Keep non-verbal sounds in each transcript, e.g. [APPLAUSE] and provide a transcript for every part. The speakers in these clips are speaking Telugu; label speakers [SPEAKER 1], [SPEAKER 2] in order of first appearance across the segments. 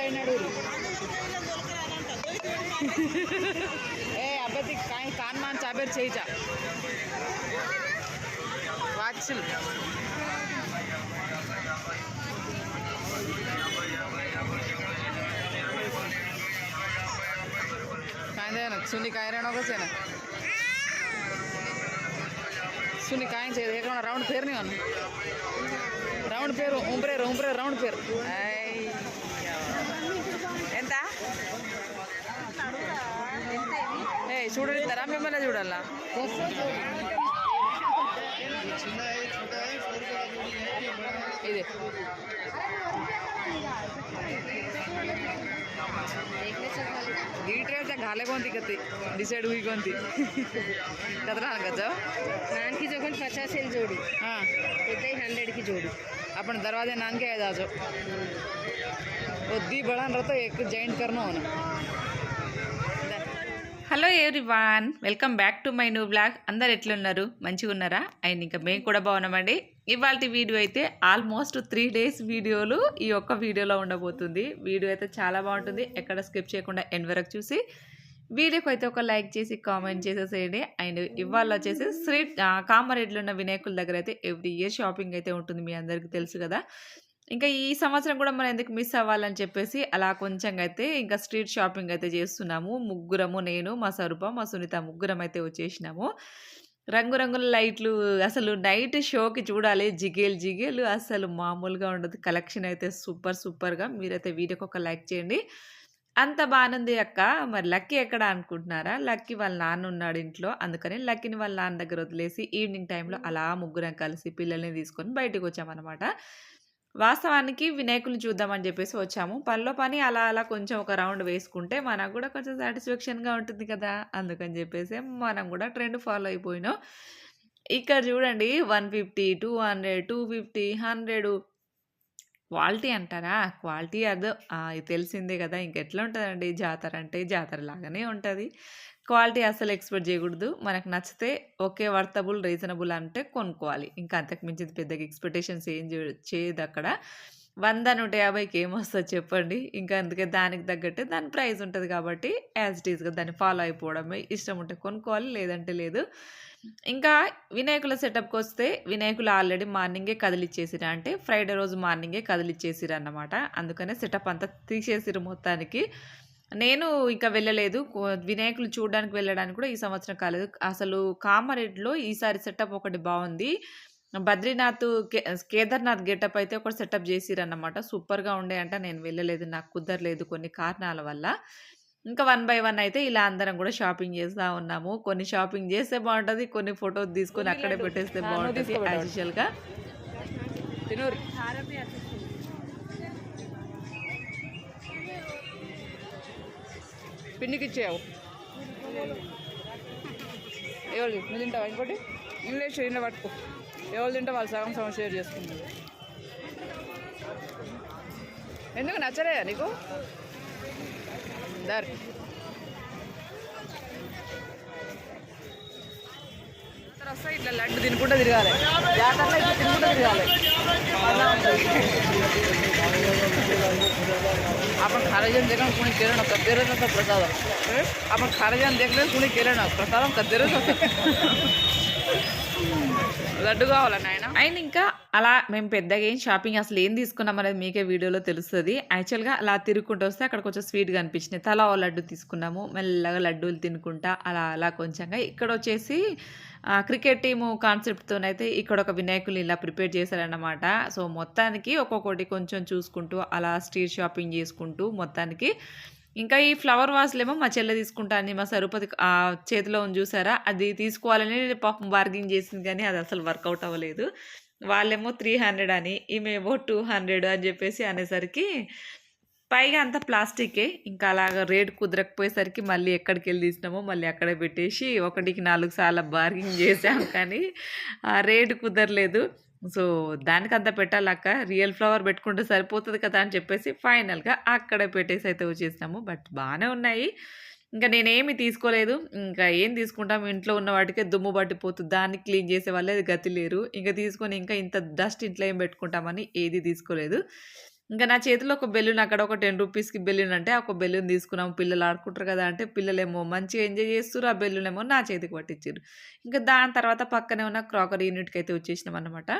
[SPEAKER 1] సైడ్ నడువు ఏ అబ్బతి కాన్ మాన్ చాబేర్ చేయిచా వాచ్లు कायदे ना सुनी काय रहना कसे ना सुनी काय चाहिए एक राउंड फेर नहीं होना राउंड फेर उम्रे उम्रे राउंड फेर ಐಸ್ ಹುಡುಗಿದ್ದಾರ ಮಿಮ್ಮನೆ लीटर घाले कती डिसाइड हुई कोणती कतरा
[SPEAKER 2] नान की जोखन पचास जोड़ी
[SPEAKER 1] हाँ
[SPEAKER 2] इतने हंड्रेड की जोड़ी
[SPEAKER 1] अपन दरवाजे नान के आ जाओ वो दी बड़ा रहता एक जॉइंट करना होना
[SPEAKER 3] hello everyone welcome back to my new blog. అందరు ఎట్లున్నారు? మంచిగా ఉన్నారా? అండ్ ఇంకా మేము కూడా బాగున్నామండి. ఇవాళ వీడియో అయితే ఆల్మోస్ట్ త్రీ డేస్ వీడియోలు ఈ ఒక్క వీడియోలో ఉండబోతుంది. వీడియో అయితే చాలా బాగుంటుంది. ఎక్కడ స్కిప్ చేయకుండా ఎండ్ వరకు చూసి వీడియోకి అయితే ఒక లైక్ చేసి కామెంట్ చేసేసేయండి అండ్ ఇవాళ వచ్చేసి స్ట్రీట్ కామారెడ్డిలో ఉన్న వినాయకుల దగ్గర అయితే ఎవ్రీ ఇయర్ షాపింగ్ అయితే ఉంటుంది మీ అందరికీ తెలుసు కదా. ఇంకా ఈ సంవత్సరం కూడా మనం ఎందుకు మిస్ అవ్వాలని చెప్పేసి అలా కొంచెం అయితే ఇంకా స్ట్రీట్ షాపింగ్ అయితే చేస్తున్నాము. ముగ్గురము నేను మా స్వరూప మా సునీత ముగ్గురం అయితే వచ్చేసినాము. రంగురంగుల లైట్లు అసలు నైట్ షోకి చూడాలి. జిగేలు జిగేలు అసలు మామూలుగా ఉండదు. కలెక్షన్ అయితే సూపర్ సూపర్గా మీరైతే వీడియోకి ఒక లైక్ చేయండి. అంత బాగుంది అక్క. మరి లక్కీ ఎక్కడ అనుకుంటున్నారా? లక్కీ వాళ్ళ నాన్న ఉన్నాడు ఇంట్లో. అందుకని లక్కీని వాళ్ళ నాన్న దగ్గర వదిలేసి ఈవినింగ్ టైంలో అలా ముగ్గురం కలిసి పిల్లల్ని తీసుకొని బయటకు వచ్చామన్నమాట. వాస్తవానికి వినాయకులు చూద్దామని చెప్పేసి వచ్చాము. పనిలో పని అలా అలా కొంచెం ఒక రౌండ్ వేసుకుంటే మనకు కూడా కొంచెం సాటిస్ఫాక్షన్గా ఉంటుంది కదా? అందుకని చెప్పేసి మనం కూడా ట్రెండ్ ఫాలో అయిపోయినాం. ఇక్కడ చూడండి one fifty two hundred two fifty hundred. Quality అంటారా? క్వాలిటీ అదో తెలిసిందే కదా? ఇంకెట్లా ఉంటుందండి? జాతర అంటే జాతర లాగానే ఉంటుంది. క్వాలిటీ అసలు ఎక్స్పెక్ట్ చేయకూడదు. మనకు నచ్చితే ఓకే వర్తబుల్ రీజనబుల్ అంటే కొనుక్కోవాలి. ఇంకా అంతకు మించి పెద్దగా ఎక్స్పెక్టేషన్స్ ఏం చేయదు అక్కడ. వంద నూట యాభైకి ఏమొస్తుంది చెప్పండి. ఇంకా అందుకే దానికి తగ్గట్టే దాని ప్రైస్ ఉంటుంది కాబట్టి యాజ్ ఇట్ ఈస్గా దాన్ని ఫాలో అయిపోవడమే. ఇష్టం ఉంటే కొనుక్కోవాలి లేదంటే లేదు. ఇంకా వినాయకుల సెటప్కి వస్తే వినాయకులు ఆల్రెడీ మార్నింగే కదిలిచ్చేసిరా అంటే ఫ్రైడే రోజు మార్నింగే కదిలిచ్చేసిరు అన్నమాట. అందుకనే సెటప్ అంతా తీసేసిరు మొత్తానికి. నేను ఇంకా వెళ్ళలేదు. వినాయకులు చూడడానికి వెళ్ళడానికి కూడా ఈ సంవత్సరం కాలేదు. అసలు కామారెడ్డిలో ఈసారి సెటప్ ఒకటి బాగుంది. బద్రీనాథ్ కేదార్నాథ్ గెటప్ అయితే ఒకటి సెటప్ చేసిరన్నమాట. సూపర్గా ఉండే అంట. నేను వెళ్ళలేదు. నాకు కుదరలేదు కొన్ని కారణాల వల్ల. ఇంకా వన్ బై వన్ అయితే ఇలా అందరం కూడా షాపింగ్ చేస్తూ ఉన్నాము. కొన్ని షాపింగ్ చేస్తే బాగుంటుంది కొన్ని ఫోటోస్ తీసుకొని అక్కడే పెట్టేస్తే బాగుంటుంది యాజ్ యూజువల్గా
[SPEAKER 1] పిన్నికి పిండికి ఇచ్చేయావు ఎవరు నువ్వు తింటావా ఇంకోటి? ఇంగ్లీష్ ఇంట్లో పట్టుకో. ఎవరు తింటే వాళ్ళు సగం సగం షేర్ చేసుకుంటారు. ఎందుకు నచ్చలేదా నీకు? దారి. ರಸ ಇಲ್ಲ ಲಡ್ಡು ತಿನ್ಕೊಂಡು ತಿರುಗಾಲೆ ಜಾತ್ರೆ ತಿನ್ಕೊಂಡು ತಿರುಗಾಲೆ आपण खारजन देखण कुणी केलं ना कद्देरच असं प्रसाद आपण खारजन देखलं कुणी केलं ना प्रसाद कद्देरच असं లడ్డు కావాలా నాయన?
[SPEAKER 3] అండ్ ఇంకా అలా మేము పెద్దగా ఏం షాపింగ్ అసలు ఏం తీసుకున్నాం అనేది మీకే వీడియోలో తెలుస్తుంది. యాక్చువల్గా అలా తిరుగుకుంటూ వస్తే అక్కడ కొంచెం స్వీట్గా అనిపించినాయి. తలా ఓ లడ్డు తీసుకున్నాము. మెల్లగా లడ్డూలు తినుకుంటా అలా అలా కొంచెంగా ఇక్కడ వచ్చేసి క్రికెట్ టీము కాన్సెప్ట్తోనైతే ఇక్కడ ఒక వినాయకులు ఇలా ప్రిపేర్ చేశారన్నమాట. సో మొత్తానికి ఒక్కొక్కటి కొంచెం చూసుకుంటూ అలా స్ట్రీట్ షాపింగ్ చేసుకుంటూ మొత్తానికి ఇంకా ఈ ఫ్లవర్ వాజ్లేమో మా చెల్లె తీసుకుంటా అని మా సరుపతి ఆ చేతిలో ఉంది చూసారా? అది తీసుకోవాలని పాపం బార్గింగ్ చేసింది కానీ అది అసలు వర్కౌట్ అవ్వలేదు. వాళ్ళేమో త్రీ హండ్రెడ్ అని ఈమెమో టూ హండ్రెడ్ అని చెప్పేసి అనేసరికి పైగా అంతా ప్లాస్టికే. ఇంకా అలాగ రేట్ కుదరకపోయేసరికి మళ్ళీ ఎక్కడికి వెళ్ళి తీసినామో మళ్ళీ అక్కడే పెట్టేసి ఒకటికి నాలుగు సార్లు బార్గింగ్ చేసాం కానీ ఆ రేటు కుదరలేదు. సో దానికి అంత పెట్టాలక్క. రియల్ ఫ్లవర్ పెట్టుకుంటే సరిపోతుంది కదా అని చెప్పేసి ఫైనల్గా అక్కడే పెట్టేసి అయితే వచ్చేసినాము. బట్ బాగానే ఉన్నాయి. ఇంకా నేనేమి తీసుకోలేదు. ఇంకా ఏం తీసుకుంటాం? ఇంట్లో ఉన్న వాటికే దుమ్ము పట్టిపోతుంది దాన్ని క్లీన్ చేసే వాళ్ళే గతి లేరు. ఇంకా తీసుకొని ఇంకా ఇంత డస్ట్ ఇంట్లో ఏం పెట్టుకుంటామని ఏది తీసుకోలేదు. ఇంకా నా చేతిలో ఒక బెలూన్ అక్కడ ఒక టెన్ రూపీస్కి బెలూన్ అంటే ఒక బెలూన్ తీసుకున్నాము పిల్లలు ఆడుకుంటారు కదా అంటే పిల్లలేమో మంచిగా ఎంజాయ్ చేస్తారు ఆ బెలూన్ ఏమో నా చేతికి పట్టించారు ఇంకా దాని తర్వాత పక్కనే ఉన్న క్రాకరీ యూనిట్కి అయితే వచ్చేసినాం అనమాట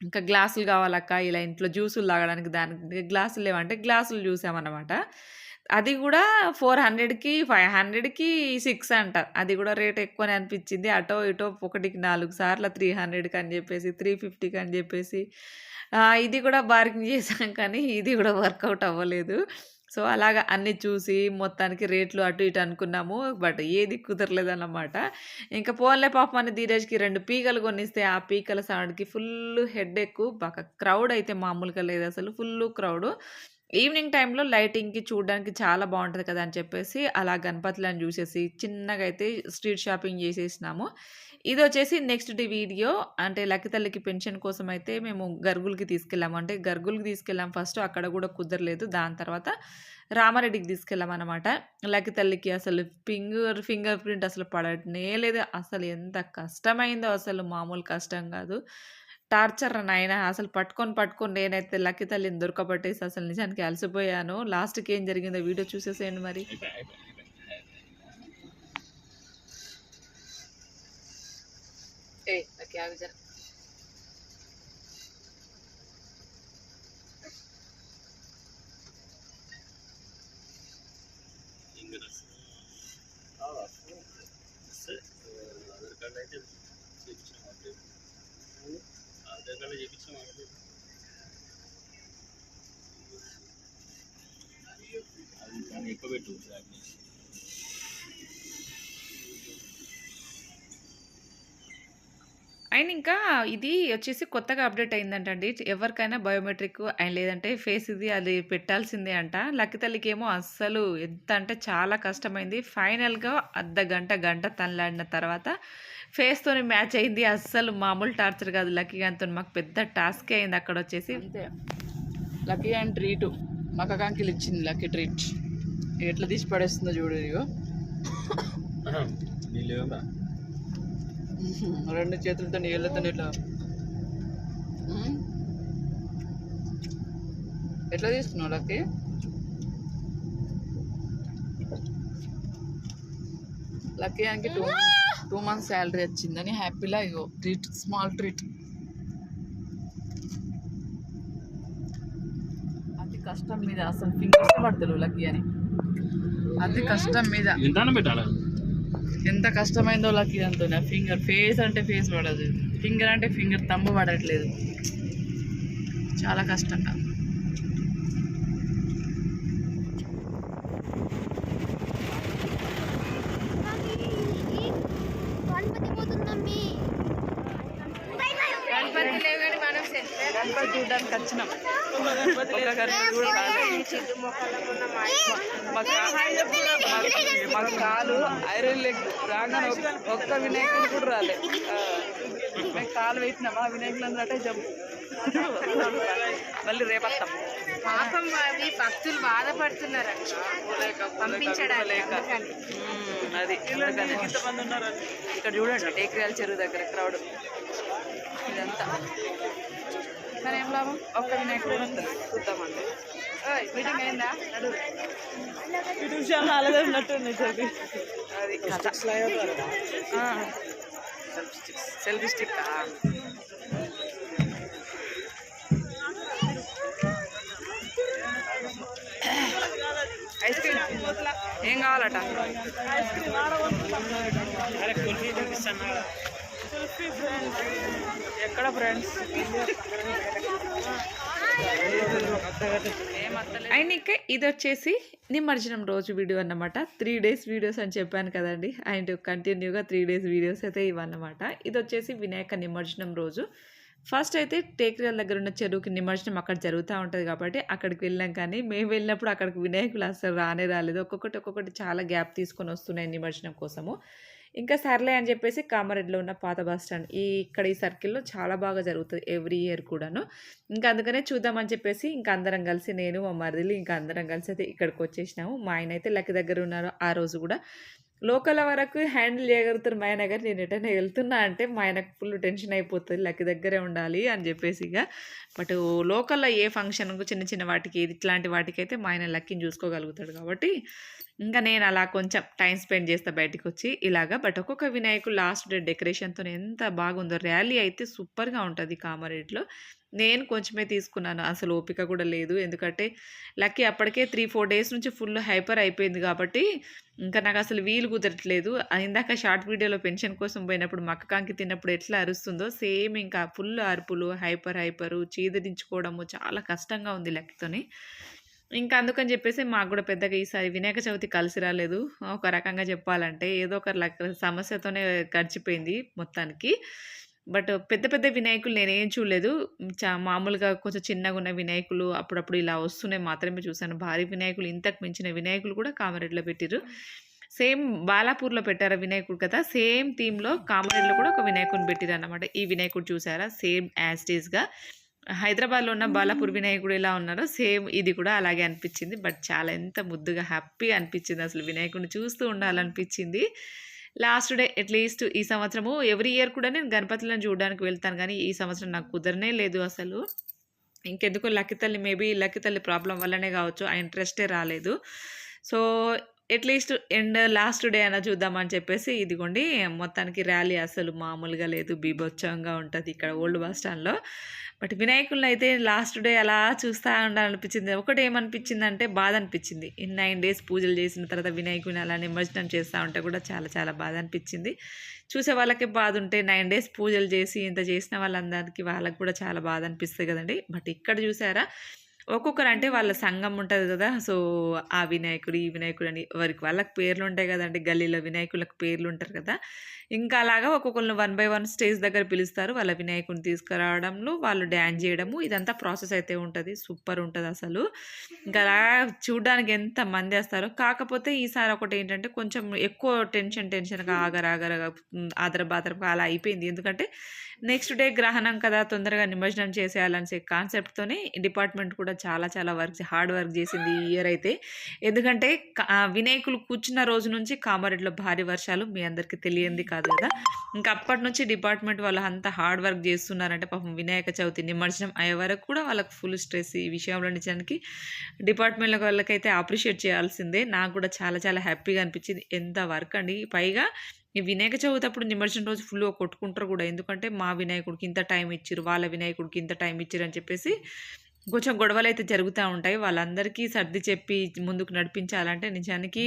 [SPEAKER 3] ఇంకా గ్లాసులు కావాలక్క ఇలా ఇంట్లో జ్యూసులు తాగడానికి దానికి గ్లాసులు లేవంటే గ్లాసులు చూసామన్నమాట అది కూడా ఫోర్ హండ్రెడ్కి ఫైవ్ హండ్రెడ్కి సిక్స్ అంట. అది కూడా రేట్ ఎక్కువనే అనిపించింది. అటో ఇటో ఒకటికి నాలుగు సార్లు త్రీ హండ్రెడ్కి అని చెప్పేసి త్రీ ఫిఫ్టీకి అని చెప్పేసి ఇది కూడా బార్గింగ్ చేసాం కానీ ఇది కూడా వర్కౌట్ అవ్వలేదు. సో అలాగ అన్నీ చూసి మొత్తానికి రేట్లు అటు ఇటు అనుకున్నాము. బట్ ఏది కుదరలేదన్నమాట. ఇంకా పోన్లే పాపం అని ధీరజ్కి రెండు పీకలు కొనిస్తే ఆ పీకల సౌండ్కి ఫుల్ హెడ్ ఎక్కువ బాగా క్రౌడ్ అయితే మామూలుగా లేదు అసలు ఫుల్ క్రౌడ్ ఈవినింగ్ టైంలో లైటింగ్కి చూడడానికి చాలా బాగుంటుంది కదా అని చెప్పేసి అలా గణపతులను చూసేసి చిన్నగా అయితే స్ట్రీట్ షాపింగ్ చేసేసినాము. ఇది వచ్చేసి నెక్స్ట్ డే వీడియో. అంటే లక్కితల్లికి పెన్షన్ కోసం అయితే మేము గర్గులకి తీసుకెళ్ళాము. అంటే గర్గులకి తీసుకెళ్ళాం ఫస్ట్ అక్కడ కూడా కుదరలేదు. దాని తర్వాత రామారెడ్డికి తీసుకెళ్ళాం అనమాట లక్కితల్లికి అసలు ఫింగర్ ఫింగర్ ప్రింట్ అసలు పడటనే లేదు. అసలు ఎంత కష్టమైందో అసలు మామూలు కష్టం కాదు. టార్చర్ నాయన. అసలు పట్టుకొని పట్టుకొని నేనైతే లక్కి తల్లిని దొరకబట్టేసి అసలు నిజానికి అలసిపోయాను. లాస్ట్కి ఏం జరిగిందో వీడియో చూసేసేయండి మరి.
[SPEAKER 1] ఏ
[SPEAKER 4] అయితే దగ్గరలో కార్డు చేయించిన అది ఎక్కువ పెట్టు.
[SPEAKER 3] అండ్ ఇంకా ఇది వచ్చేసి కొత్తగా అప్డేట్ అయిందంటండి. ఎవరికైనా బయోమెట్రిక్ అండ్ లేదంటే ఫేస్ ఇది అది పెట్టాల్సిందే అంట. లక్కి తల్లికి ఏమో అస్సలు ఎంత అంటే చాలా కష్టమైంది. ఫైనల్గా అర్ధ గంట గంట తనలాడిన తర్వాత ఫేస్తోని మ్యాచ్ అయింది. అస్సలు మామూలు టార్చర్ కాదు లక్కీ గారితో మాకు పెద్ద టాస్క్ అయింది అక్కడ వచ్చేసి.
[SPEAKER 1] అంతే. Lucky and treat. మాకు కాంకిలు ఇచ్చింది లక్కీ ట్రీట్. ఎట్లా తీసి పడేస్తుందో చూడు [COUGHS] రెండు చేతులతో నీళ్ళతో ఇట్లా. ఎట్లా తీస్తున్నావు లక్కి? లక్కీ ఆయనకి టూ టూ మంత్స్ శాలరీ వచ్చిందని హ్యాపీలా ఇగో ట్రీట్ స్మాల్ ట్రీట్. అతి కష్టం మీద అసలు ఫింగర్స్ పడతలు లక్కీ అని. అతి కష్టం మీద.
[SPEAKER 4] ఎంత పెట్టాలా
[SPEAKER 1] ఎంత కష్టమైందో లక్కీ దాంతో ఫింగర్ ఫేస్ అంటే ఫేస్ పడదు. ఫింగర్ అంటే ఫింగర్ తమ్ము పడట్లేదు. చాలా కష్టంగా
[SPEAKER 2] గణపతి లేవు
[SPEAKER 1] గణపతి చూడడానికి వచ్చినాం. ఒక గణపతి కూడా రాలేదు. మా కాలు ఐరన్ లెగ్ రాగానే ఒక్క- వినాయకుడు కూడా రాలే. ఆ, మేము కాలు పెట్టినామా వినాయకులు అందరూ జంప్ మళ్ళీ రేపత్తాం
[SPEAKER 2] పాపం అవి భక్తులు బాధపడుతున్నారు
[SPEAKER 1] అది. ఇక్కడ చూడండి టేకరియాల చెరువు దగ్గర క్రౌడ్. ఇదంతా. కానీ ఏం లాభం? ఒక్క వినాయకుడు చూద్దామండి. మీటింగ్ అయిందా? నడు అది సెల్ఫీ స్టిక్ ఐస్ క్రీమ్ ఏం కావాలట? ఎక్కడ ఫ్రెండ్స్
[SPEAKER 3] అండ్ ఇంకా ఇది వచ్చేసి నిమజ్జనం రోజు వీడియో అన్నమాట. త్రీ డేస్ వీడియోస్ అని చెప్పాను కదండి. అండ్ కంటిన్యూగా త్రీ డేస్ వీడియోస్ అయితే ఇవన్నమాట ఇది వచ్చేసి వినాయక నిమజ్జనం రోజు. ఫస్ట్ అయితే టేకరియల్ దగ్గర ఉన్న చెరువుకి నిమజ్జనం అక్కడ జరుగుతూ ఉంటుంది కాబట్టి అక్కడికి వెళ్ళాం కానీ మేము వెళ్ళినప్పుడు అక్కడికి వినాయకులు అసలు రానే రాలేదు. ఒక్కొక్కటి ఒక్కొక్కటి చాలా గ్యాప్ తీసుకొని వస్తున్నాయి నిమజ్జనం కోసము. ఇంకా సర్లే అని చెప్పేసి కామారెడ్డిలో ఉన్న పాత బస్ స్టాండ్ ఈ ఇక్కడ ఈ సర్కిల్లో చాలా బాగా జరుగుతుంది ఎవ్రీ ఇయర్ కూడాను. ఇంకా అందుకనే చూద్దామని చెప్పేసి ఇంకా అందరం కలిసి నేను మా మరిదిలు ఇంకా అందరం కలిసి అయితే ఇక్కడికి వచ్చేసినాము. మా ఆయన అయితే లక్కి దగ్గర ఉన్నారు ఆ రోజు కూడా. లోకల్ వరకు హ్యాండిల్ చేయగలుగుతారు మా ఆయన గారు. నేను ఎటైనా వెళ్తున్నా అంటే మా ఆయనకు ఫుల్ టెన్షన్ అయిపోతుంది. లక్కి దగ్గరే ఉండాలి అని చెప్పేసి ఇక. బట్ లోకల్లో ఏ ఫంక్షన్కు చిన్న చిన్న వాటికి ఇట్లాంటి వాటికి అయితే మా ఆయన లక్కిని చూసుకోగలుగుతాడు కాబట్టి ఇంకా నేను అలా కొంచెం టైం స్పెండ్ చేస్తా బయటికి వచ్చి ఇలాగా. బట్ ఒక్కొక్క వినాయకుడు లాస్ట్ డే డెకరేషన్తో ఎంత బాగుందో ర్యాలీ అయితే సూపర్గా ఉంటుంది కామారెడ్డిలో నేను కొంచెమే తీసుకున్నాను. అసలు ఓపిక కూడా లేదు. ఎందుకంటే లక్కీ అప్పటికే త్రీ ఫోర్ డేస్ నుంచి ఫుల్ హైపర్ అయిపోయింది కాబట్టి ఇంకా నాకు అసలు వీలు కుదరట్లేదు. ఇందాక షార్ట్ వీడియోలో పెన్షన్ కోసం పోయినప్పుడు మక్కకాంకి తిన్నప్పుడు ఎట్లా అరుస్తుందో సేమ్ ఇంకా ఫుల్ అరుపులు హైపర్ హైపరు చీదరించుకోవడము చాలా కష్టంగా ఉంది లక్కీతోని. ఇంకా అందుకని చెప్పేసి మాకు కూడా పెద్దగా ఈసారి వినాయక చవితి కలిసి రాలేదు. ఒక రకంగా చెప్పాలంటే ఏదో ఒక సమస్యతోనే గడిచిపోయింది మొత్తానికి. బట్ పెద్ద పెద్ద వినాయకులు నేనేం చూడలేదు. చా మామూలుగా కొంచెం చిన్నగా ఉన్న వినాయకులు అప్పుడప్పుడు ఇలా వస్తున్నాయి మాత్రమే చూశాను. భారీ వినాయకులు ఇంతకు మించిన వినాయకులు కూడా కామారెడ్డిలో పెట్టారు సేమ్ బాలాపూర్లో పెట్టారు వినాయకుడు కదా సేమ్ థీమ్లో కామారెడ్డిలో కూడా ఒక వినాయకుడిని పెట్టారు అన్నమాట. ఈ వినాయకుడు చూసారా? సేమ్ యాస్టీస్గా హైదరాబాద్లో ఉన్న బాలాపూర్ వినాయకుడు ఎలా ఉన్నారో సేమ్ ఇది కూడా అలాగే అనిపించింది. బట్ చాలా ఎంత ముద్దుగా హ్యాపీగా అనిపించింది అసలు వినాయకుడిని చూస్తూ ఉండాలనిపించింది. లాస్ట్ డే అట్లీస్ట్ ఈ సంవత్సరము ఎవ్రీ ఇయర్ కూడా నేను గణపతులను చూడడానికి వెళ్తాను కానీ ఈ సంవత్సరం నాకు కుదరనే లేదు అసలు. ఇంకెందుకో లక్కీ తల్లి మేబీ లక్కీ తల్లి ప్రాబ్లం వల్లనే కావచ్చు ఆ ఇంట్రెస్టే రాలేదు. So at least end last day అయినా చూద్దామని చెప్పేసి ఇదిగోండి మొత్తానికి ర్యాలీ అసలు మామూలుగా లేదు బీభత్సంగా ఉంటుంది ఇక్కడ ఓల్డ్ బస్ స్టాండ్లో. బట్ వినాయకులను అయితే లాస్ట్ డే అలా చూస్తూ ఉండాలనిపించింది. ఒకటి ఏమనిపించింది అంటే బాధ అనిపించింది. ఇన్ నైన్ డేస్ పూజలు చేసిన తర్వాత వినాయకుని అలా నిమజ్జనం చేస్తూ ఉంటే కూడా చాలా చాలా బాధ అనిపించింది. చూసే వాళ్ళకి బాధ ఉంటే నైన్ డేస్ పూజలు చేసి ఇంత చేసిన వాళ్ళందరికీ వాళ్ళకి కూడా చాలా బాధ అనిపిస్తుంది కదండి. బట్ ఇక్కడ చూసారా ఒక్కొక్కరు అంటే వాళ్ళ సంఘం ఉంటుంది కదా సో ఆ వినాయకుడు ఈ వినాయకుడు అని వారికి వాళ్ళకి పేర్లు ఉంటాయి కదండి గల్లీలో వినాయకులకు పేర్లు ఉంటారు కదా. ఇంకా అలాగా ఒక్కొక్కరిని వన్ బై వన్ స్టేజ్ దగ్గర పిలుస్తారు. వాళ్ళ వినాయకుడిని తీసుకురావడంలో వాళ్ళు డ్యాన్స్ చేయడము ఇదంతా ప్రాసెస్ అయితే ఉంటుంది. సూపర్ ఉంటుంది అసలు. ఇంకా అలా చూడడానికి ఎంత మంది వస్తారో. కాకపోతే ఈసారి ఒకటి ఏంటంటే కొంచెం ఎక్కువ టెన్షన్ టెన్షన్గా ఆగరాగరగా ఆదర బాదరగా అలా అయిపోయింది. ఎందుకంటే నెక్స్ట్ డే గ్రహణం కదా తొందరగా నిమజ్జనం చేసేయాలనే కాన్సెప్ట్తోనే డిపార్ట్మెంట్ కూడా చాలా చాలా వర్క్ హార్డ్ వర్క్ చేసింది ఈ ఇయర్ అయితే. ఎందుకంటే వినాయకులు కూర్చున్న రోజు నుంచి కామారెడ్డిలో భారీ వర్షాలు మీ అందరికీ తెలియంది కాదు. కదా. ఇంకా అప్పటి నుంచి డిపార్ట్మెంట్ వాళ్ళు అంత హార్డ్ వర్క్ చేస్తున్నారంటే పాపం వినాయక చవితి నిమజ్జనం అయ్యే వరకు కూడా వాళ్ళకి ఫుల్ స్ట్రెస్ ఈ విషయంలో నిజానికి డిపార్ట్మెంట్ వాళ్ళకైతే అప్రిషియేట్ చేయాల్సిందే. నాకు కూడా చాలా చాలా హ్యాపీగా అనిపించింది. ఎంత వర్క్ అండి. పైగా ఈ వినాయక చవితి అప్పుడు నిమజ్జనం రోజు ఫుల్గా కొట్టుకుంటారు కూడా. ఎందుకంటే మా వినాయకుడికి ఇంత టైం ఇచ్చారు వాళ్ళ వినాయకుడికి ఇంత టైం ఇచ్చారు అని చెప్పేసి కొంచెం గొడవలు అయితే జరుగుతూ ఉంటాయి. వాళ్ళందరికీ సర్ది చెప్పి ముందుకు నడిపించాలంటే నిజానికి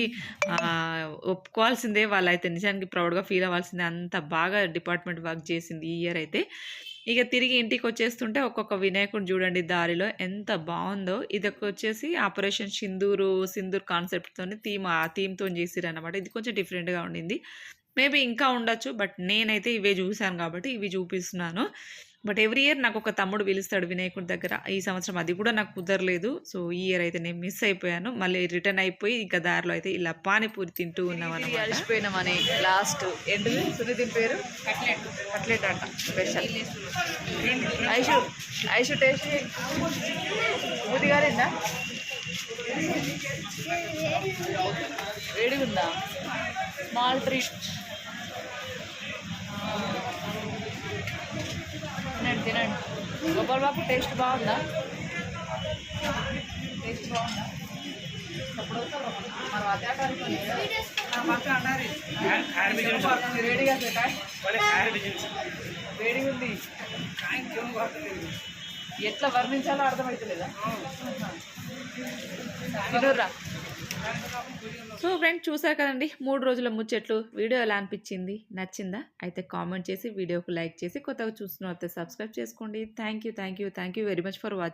[SPEAKER 3] ఒప్పుకోవాల్సిందే. వాళ్ళైతే నిజానికి ప్రౌడ్గా ఫీల్ అవ్వాల్సిందే. అంత బాగా డిపార్ట్మెంట్ వర్క్ చేసింది ఈ ఇయర్ అయితే. ఇక తిరిగి ఇంటికి వచ్చేస్తుంటే ఒక్కొక్క వినాయకుడు చూడండి దారిలో ఎంత బాగుందో ఇది వచ్చేసి ఆపరేషన్ సింధూరు సింధూర్ కాన్సెప్ట్తో థీమ్ ఆ థీమ్తో చేసిరు అనమాట ఇది కొంచెం డిఫరెంట్గా ఉండింది. మేబీ ఇంకా ఉండొచ్చు బట్ నేనైతే ఇవే చూశాను కాబట్టి ఇవి చూపిస్తున్నాను. బట్ ఎవ్రీ ఇయర్ నాకు ఒక తమ్ముడు పిలుస్తాడు వినాయకుడి దగ్గర. ఈ సంవత్సరం అది కూడా నాకు కుదరలేదు. సో ఈ ఇయర్ అయితే నేను మిస్ అయిపోయాను. మళ్ళీ రిటర్న్ అయిపోయి ఇంకా దారిలో అయితే ఇలా పానీపూరి తింటూ ఉన్నాం అనమాట
[SPEAKER 1] అలసిపోయినామని లాస్ట్ సునీతిని పేరు? కట్లెట్. కట్లెట్ అంట. స్పెషల్. ఐషు ఐషు టేస్ట్. బుద్ధి గారిందా? వేడిగా ఉందా small treat Gopal Babu taste బాగుందా? టేస్ట్ బాగుందా? వేడిగా ఉంది. ఎట్లా వర్ణించాలో అర్థమవుతలేదా తినుర్రా
[SPEAKER 3] సో ఫ్రెండ్ చూసారు కదండి మూడు రోజుల ముచ్చట్లు. వీడియో ఎలా అనిపించింది? నచ్చిందా? అయితే కామెంట్ చేసి వీడియోకు లైక్ చేసి కొత్తగా చూస్తున్న సబ్స్క్రైబ్ చేసుకోండి. Thank you thank you thank you very much for watching.